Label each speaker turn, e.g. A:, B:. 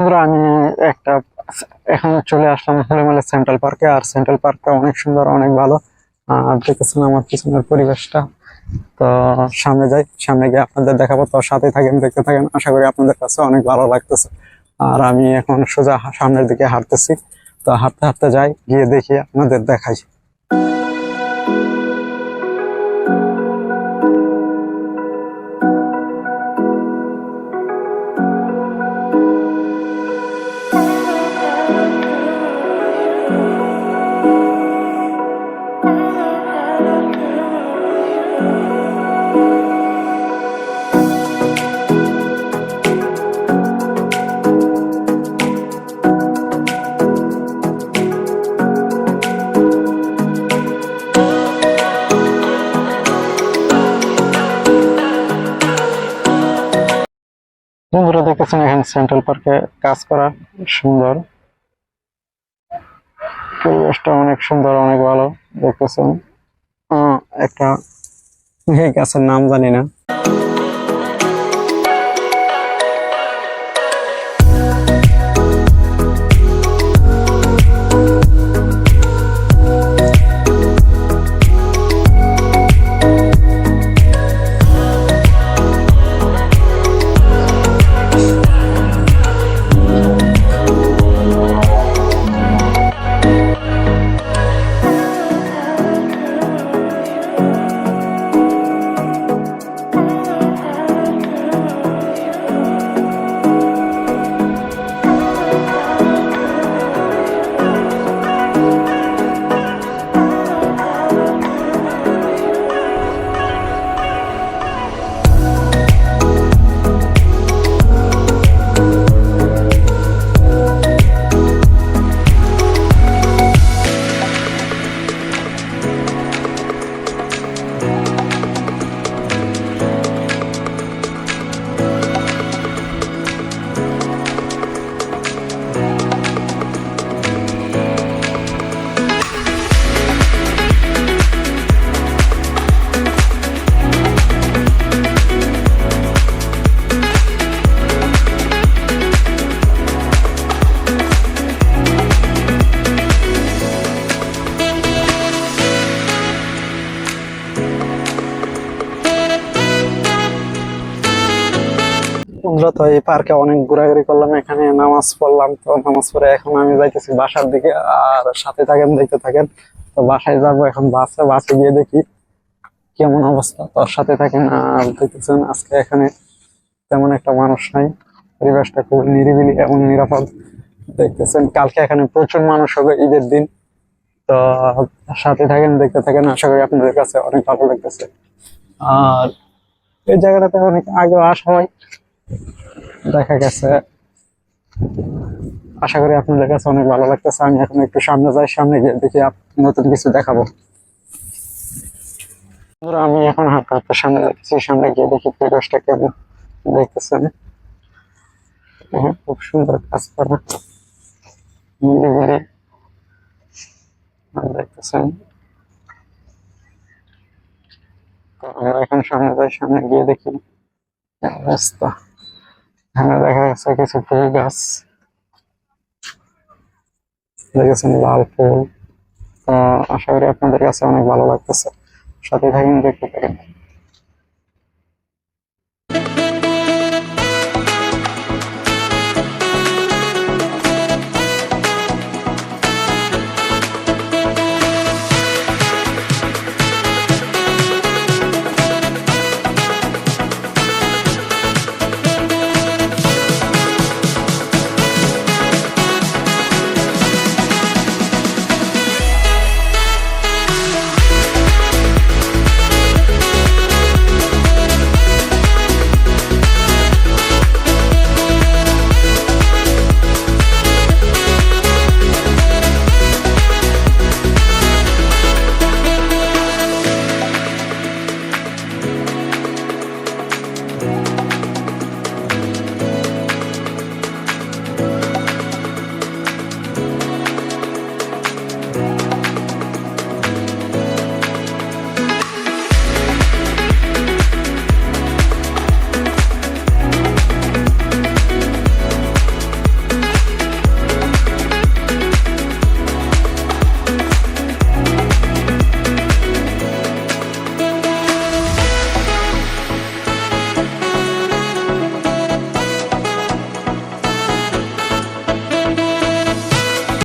A: বন্ধুরা আমি একটা এখন চলে আসলাম হলিমালে সেন্ট্রাল পার্কে আর সেন্ট্রাল পার্কটা অনেক সুন্দর, অনেক ভালো। আর দেখতেছেন আমার পিছনের পরিবেশটা। তো, সামনে যাই, সামনে গিয়ে আপনাদের দেখাবো। তো সাথে থাকেন, দেখতে থাকেন। আশা করি আপনাদের কাছে অনেক ভালো লাগতেছে। আর আমি এখন সোজা সামনের দিকে হাঁটতেছি। তো, হাঁটতে হাঁটতে যাই, গিয়ে দেখি আপনাদের দেখাই। বন্ধুরা দেখেছেন এখানে সেন্ট্রাল পার্কে কাজ করা সুন্দর। পরিবেশটা অনেক সুন্দর, অনেক ভালো দেখতেছেন। একটা গাছের নাম জানি না। বন্ধুরা তো এই পার্কে অনেক ঘোরাঘুরি করলাম, এখানে নামাজ পড়লাম তো, নামাজ পড়ে এখন আমি যাইতেছি বাসার দিকে, আর সাথে থাকেন, দেখতে থাকেন। তো বাসায় যাব এখন, বাসে বাসে গিয়ে দেখি কেমন অবস্থা। তোর সাথে থাকেন আর দেখতেছেন, আজকে এখানে তেমন একটা মানুষ নাই। পরিবেশটা খুব নিরিবিলি এবং নিরাপদ। দেখতেছেন, কালকে এখানে প্রচুর মানুষ হবে ঈদের দিন। তো সাথে থাকেন, দেখতে থাকেন, আশা করি আপনাদের কাছে অনেক ভালো লাগতেছে। আর এই জায়গাটাতে অনেক আগে আসা হয়। দেখা গেছে। আশা করি আপনাদের কাছে অনেক ভালো লাগতেছে। আমি এখন একটু সামনে যাই সামনে গিয়ে দেখি নতুন কিছু দেখাবো। আমি এখন হাঁটতে সামনে যাচ্ছি। সামনে গিয়ে দেখি পরিবেশটা কেমন দেখতেছেন। হ্যাঁ, খুব সুন্দর কাজ করা দেখতেছেন। আমরা এখন সামনে যাই সামনে গিয়ে দেখি অবস্থা এখানে দেখা যাচ্ছে কিছু ফুল গাছ। দেখেছেন লাল ফুল। তো আশা করি আপনাদের কাছে অনেক ভালো লাগতেছে। সাথে থাকেন, দেখতে থাকেন।